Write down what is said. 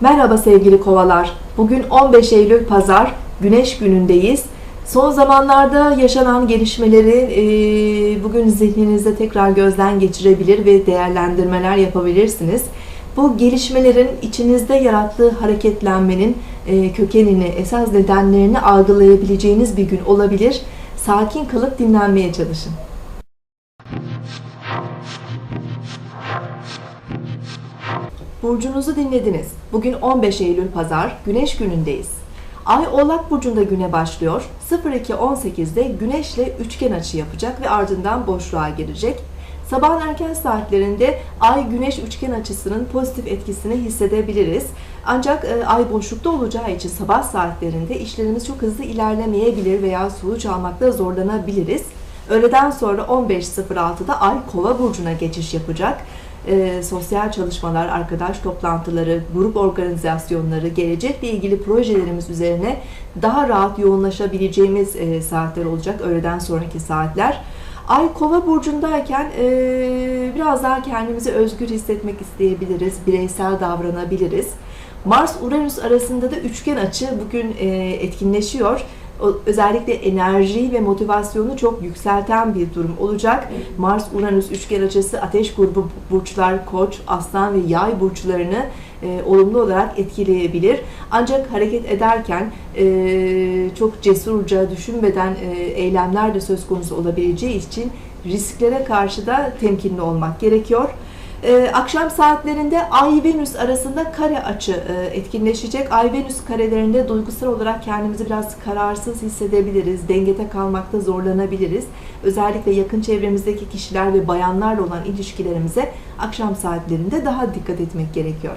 Merhaba sevgili kovalar. Bugün 15 Eylül Pazar, Güneş günündeyiz. Son zamanlarda yaşanan gelişmeleri e, bugün zihninizde tekrar gözden geçirebilir ve değerlendirmeler yapabilirsiniz. Bu gelişmelerin içinizde yarattığı hareketlenmenin kökenini, esas nedenlerini algılayabileceğiniz bir gün olabilir. Sakin kalıp dinlenmeye çalışın. Burcunuzu dinlediniz. Bugün 15 Eylül Pazar, Güneş günündeyiz. Ay Oğlak Burcu'nda güne başlıyor. 02.18'de Güneş'le üçgen açı yapacak ve ardından boşluğa girecek. Sabahın erken saatlerinde Ay Güneş üçgen açısının pozitif etkisini hissedebiliriz. Ancak e, Ay boşlukta olacağı için sabah saatlerinde işlerimiz çok hızlı ilerlemeyebilir veya sonuç almakta zorlanabiliriz. Öğleden sonra 15.06'da Ay Kova burcuna geçiş yapacak. E, sosyal çalışmalar, arkadaş toplantıları, grup organizasyonları, gelecekle ilgili projelerimiz üzerine daha rahat yoğunlaşabileceğimiz e, saatler olacak. Öğleden sonraki saatler. Ay Kova burcundayken e, biraz daha kendimizi özgür hissetmek isteyebiliriz, bireysel davranabiliriz. Mars-Uranüs arasında da üçgen açı bugün e, etkinleşiyor. Özellikle enerjiyi ve motivasyonu çok yükselten bir durum olacak. Mars-Uranüs üçgen açısı ateş grubu burçlar, koç, aslan ve yay burçlarını e, olumlu olarak etkileyebilir. Ancak hareket ederken e, çok cesurca, düşünmeden e, eylemler de söz konusu olabileceği için risklere karşı da temkinli olmak gerekiyor. Ee, akşam saatlerinde Ay-Venüs arasında kare açı e, etkinleşecek. Ay-Venüs karelerinde duygusal olarak kendimizi biraz kararsız hissedebiliriz. Dengede kalmakta zorlanabiliriz. Özellikle yakın çevremizdeki kişiler ve bayanlarla olan ilişkilerimize akşam saatlerinde daha dikkat etmek gerekiyor.